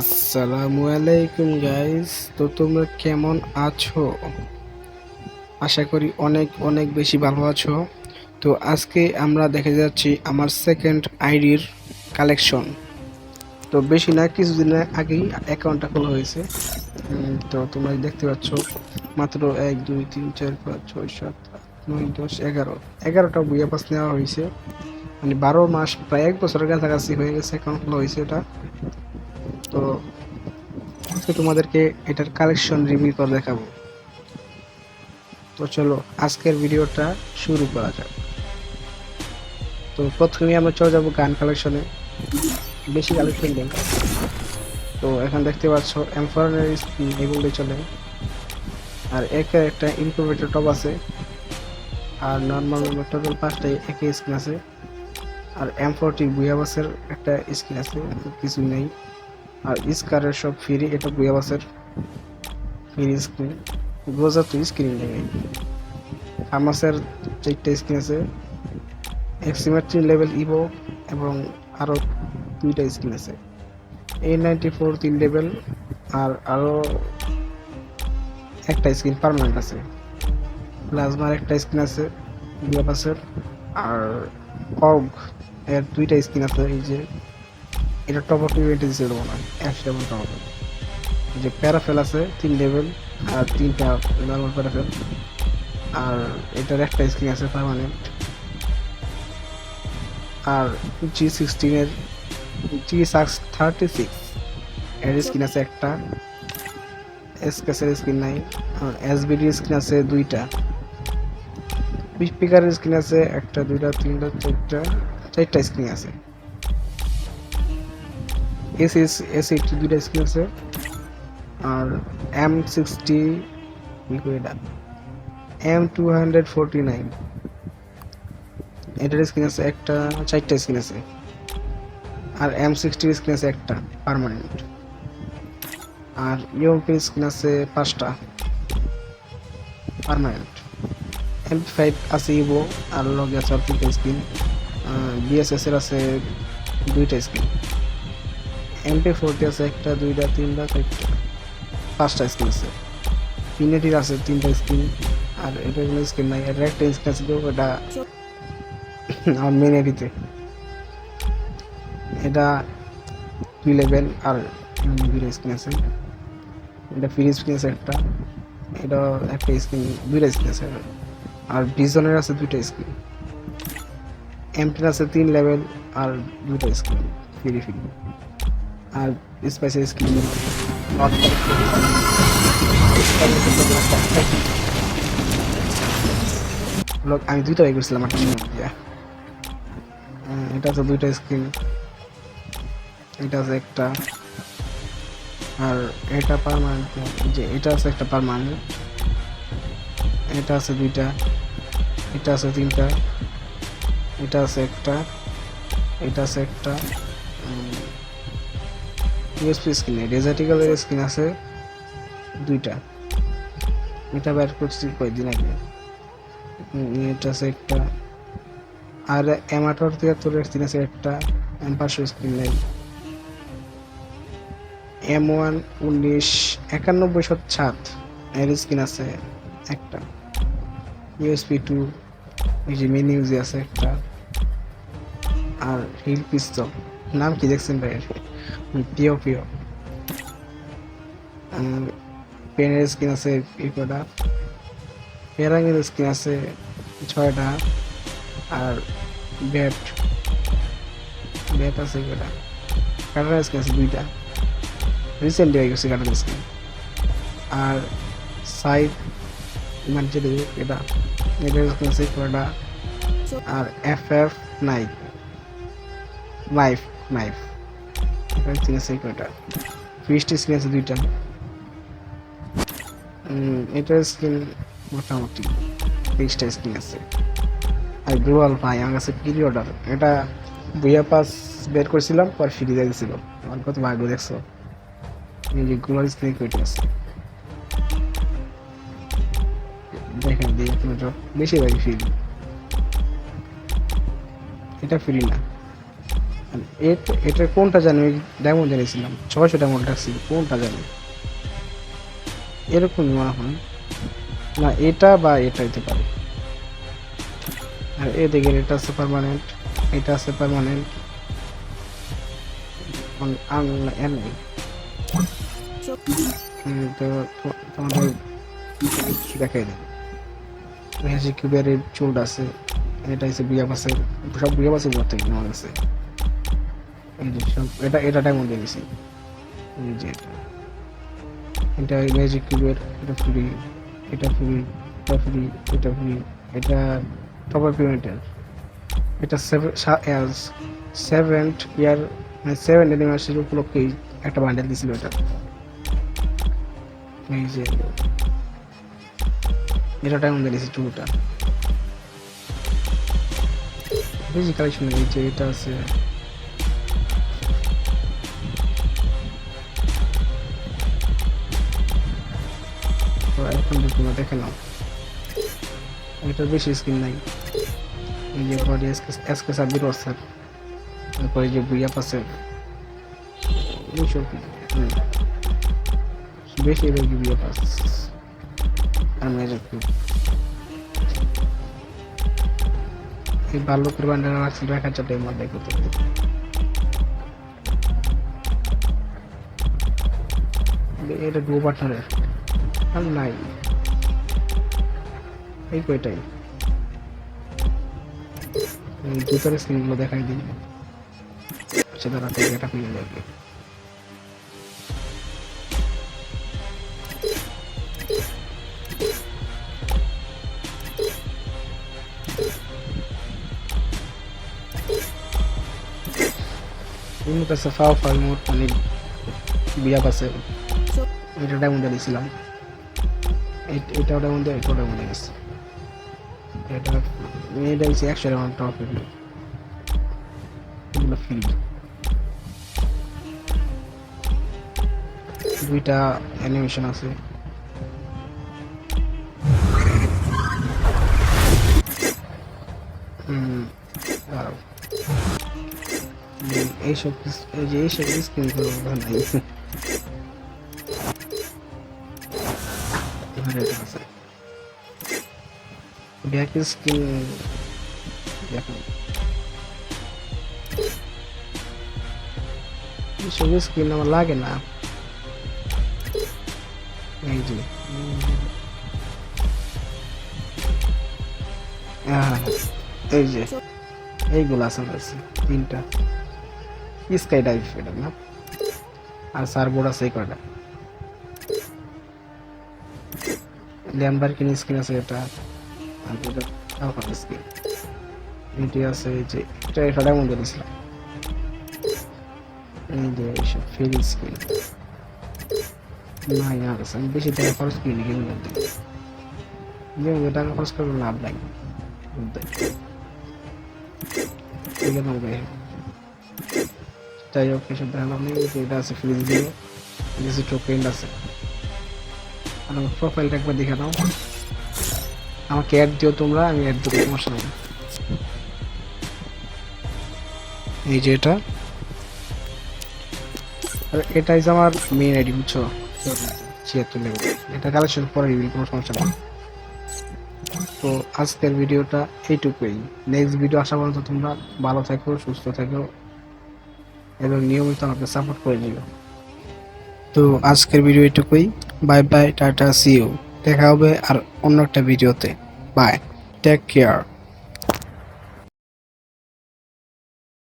আসসালামু আলাইকুম গাইস তো তোমরা কেমন আছো? আশা করি অনেক অনেক বেশি ভালো আছো। তো আজকে আমরা দেখে যাচ্ছি আমার সেকেন্ড আইডির কালেকশন তো বেশি না কিছুদিনের আগেই অ্যাকাউন্টটা খোলা হয়েছে। তো তোমরা দেখতে পাচ্ছ, মাত্র এক, দুই, তিন, চার, পাঁচ, ছয়, সাত নয়, দশ, এগারো। এগারোটা বইয়া পাস নেওয়া হয়েছে। মানে বারো মাস, প্রায় এক বছরের কাছাকাছি হয়ে গেছে অ্যাকাউন্ট খোলা হয়েছে এটা। তো আজকে তোমাদেরকে এটার কালেকশন রিভিউ করে দেখাবো। তো চলো, আজকের ভিডিওটা শুরু করা যাক। তো প্রথমে আমরা চলে যাব গান কালেকশনে বেশি কালেকশন নেই। তো এখন দেখতে পাচ্ছ এমফারের স্কিন এগুলো চলে। আর একে একটা ইনকুবেটর টপ আছে। আর নর্মাল টোটাল পাঁচটাই একই স্কিন আছে। আর এম ফোরটি বুয়াবাসের একটা স্কিন আছে কিছু নেই। আর স্কারের সব ফ্রি এটা বুয়াবাসের ফ্রি স্ক্রিন গোজা তো স্ক্রিন নেই। ফার্মাসের চারটে স্ক্রিন আছে। এক্সিমেট্রি লেভেল ইভো এবং আরও দুইটা স্ক্রিন আছে। এ নাইনটি ফোর তিন লেভেল আর আরও একটা স্ক্রিন পারমানেন্ট আছে। প্লাজমার একটা স্ক্রিন আছে বুয়াবাসের আর অগ এর দুইটা স্ক্রিন আছে, এই যে এটা টপ অফ ইভেন্টে দিছে দেবো না একশো লেভেল টপ যে প্যারাফেল আছে, তিন লেভেল আর তিনটা নর্মাল প্যারাফেল আর এটার একটা স্ক্রিন আছে পারমানেন্ট আর জি সিক্সটিনের জি সাক্স থার্টি সিক্স এর স্ক্রিন আছে একটা। এসকেসের স্ক্রিন নাই, আর এসবিডির স্ক্রিন আছে দুইটা। স্পিকারের স্ক্রিন আছে একটা, দুইটা, তিনটা, চারটা চারটা স্ক্রিন আছে। এসি এসি দুইটা স্ক্রিন আছে। আর এম সিক্সটি এটা M two hundred forty nine এটার স্ক্রিন আছে একটা, চারটা স্ক্রিন আছে। আর এম সিক্সটির স্ক্রিন আছে একটা পার্মানেন্ট আর ইউএমপির স্ক্রিন আছে পাঁচটা। পার্মানেন্ট এম ফাইভ আছে ইভো আর লগে আছে তিনটা স্ক্রিন বিএসএস এর আছে দুইটা স্ক্রিন এমপি ফোরটি আছে একটা, দুইটা, তিনটা, চারটা। পাঁচটা স্ক্রিন আছে। পিনেটির আছে তিনটা স্ক্রিন আর এটা কোনো স্ক্রিন নাই। এটা একটা স্ক্রিন আছে তো, এটা আমার মেন এডিতে এটা দুই লেভেল আর দুইটা স্ক্রিন আছে। এটা ফ্রি স্ক্রিন আছে একটা। এটা একটা স্ক্রিন দুইটা স্ক্রিন আছে। আর ভিজনের আছে দুইটা স্ক্রিন এমটির আছে তিন লেভেল আর দুইটা স্ক্রিন ফ্রি ফ্রি আর স্পাইসের লোক আমি দুইটা বাই করছিলাম হ্যাঁ, এটা আছে দুইটা স্ক্রিন এটা আছে একটা আর এটা পারমানেন্ট যে এটা আছে একটা পারমানেন্ট এটা আছে দুইটা এটা আছে তিনটা এটা আছে একটা এটা আছে একটা ইউএসপি স্কিন স্ক্রিন ডেজার্টিক্যালের স্ক্রিন আছে দুইটা। এটা বের করছি কয়েকদিন আগে। এটা আছে একটা, আর অ্যামাটর তিয়াত্তরের স্ক্রিন আছে একটা এম স্ক্রিন নেই এম ওয়ান উনিশ, একানব্বই সাত এর স্ক্রিন আছে একটা। ইউএসপি টু এই যে মেন ইউজে আছে একটা। আর হিল পিস্তল নাম কি দেখছেন ভাই পিও পিও পেনের স্কিন আছে কটা পেরাঙের স্কিন আছে ছয়টা। আর ব্যাট। ব্যাট আছে কটা কাটার স্কিন আছে দুইটা। রিসেন্টলি হয়ে গেছে কাটার স্কিন আর সাইড মানে যেটা এটা এটার স্কিন আছে কটা আর F F knife. Knife knife. এখানে স্কিন আছে কয়টা? ফিস্ট স্কিন আছে দুইটা। এটার স্কিন মোটামুটি তেইশটা স্কিন আছে। আর গ্লোয়াল ভাই, আমার কাছে প্রি অর্ডার এটা বইয়া পাস বের করছিলাম, পর ফ্রি দিয়ে আমার কত ভাগ্য দেখছ। এই যে গ্লোয়াল স্কিন কয়টা আছে? দেখেন দিয়ে বেশিরভাগই ফ্রি এটা ফ্রি না। এট- এটা কোনটা জানি? ওই ডায়মন্ড জানিয়েছিলাম। ছয়শো কোনটা জানি? এরকমই মনে হয়। না, এটা বা এটা হতে পারে। আর এদিকে এটা আছে পার্মানেন্ট এটা আছে পার্মানেন্ট দেখাই আছে। এটা বিয়া পাশে সব বিয়া পাশে উপর থেকে গেছে এটা এটা ডায়মন্ড দিয়েছি এই যে এটা। ম্যাজিক কিউবের এটা ফ্রি এটা ফ্রি এটা ফ্রি এটা ফ্রি এটা টপার পিরিয়ডের এটা সেভেন সেভেন্থ ইয়ার মানে সেভেন অ্যানিভার্সারি উপলক্ষেই একটা বান্ডেল দিছিল এটা। এই যে এটা। ডায়মন্ড দিয়েছি টুটা বেশি কালেকশন এই যে এটা আছে। তো এখন তোমরা দেখে নাও। এটার বেশি স্কিন নাই। এই যে বডি এসকে সাব্বির ওয়াসার তারপরে যে বুইয়া পাশে। এইসব। বেশি বেশি বুইয়া পাস আর মেজর খুব এই বাল্যকের বান্ডার আছে এক হাজার মধ্যে করতে এটা ডুবো পার্টনারের আর নাই। এই কয়টাই? জুতার স্ক্রিনগুলো দেখাই দিই। সেটা রাতে এটা পেয়ে যাবে উন্নত আছে ফাল মোট মানে বিয়া পাশে এটা ডায়মন্ডে দিয়েছিলাম এই- এটাও ডায়মন্ডে এটাও ডায়মন্ডে গেছে। এটা এটা হচ্ছে একশো ডায়মন্ড টপ এগুলো এগুলো ফ্রি দুইটা অ্যানিমেশন আছে। এইসব এই যে এইসব স্ক্রিন করব নাই। আছে ব্যাক স্ক্রিন দেখো। এইসব স্ক্রিন আমার লাগে না। এই যে। এই যে। এইগুলো আছে আমার তিনটা। স্কাই ডাইভ এটা না? আর সারবোর্ড আছে এই কয়টা? ল্যাম্বারকিন স্ক্রিন আছে এটা, আর স্ক্রিন এটি আছে যে, এটা এটা মধ্যে দিয়েছিলাম। এই যে এইসব ফ্রি স্ক্রিন না ইয়ার আমি বেশি টাকা খরচ করিনি গেমের টাকা খরচ করে লাভ নাই। যাই হোক, এসব দেখালাম। নেই এটা আছে ফ্রিজ দিয়ে। কিছু টোকেন আছে। প্রোফাইলটা একবার দেখে দাও আমাকে অ্যাড দিও তোমরা, আমি অ্যাড দেবো, সমস্যা নেই। এই যে এটা। আমার মেইন আইডি বুঝছ? ছিয়াত্তর এটা কালেকশন পরে রিভিল কোনো সমস্যা নেই। তো আজকের ভিডিওটা এইটুকুই। নেক্সট ভিডিও আসা পর্যন্ত তোমরা ভালো থাকো, সুস্থ থাকো, এবং নিয়মিত আমাকে সাপোর্ট করে দিও তো আজকের ভিডিও এটুকুই। Bye bye tata see you দেখা হবে আর অন্য একটা ভিডিওতে বাই টেক কেয়ার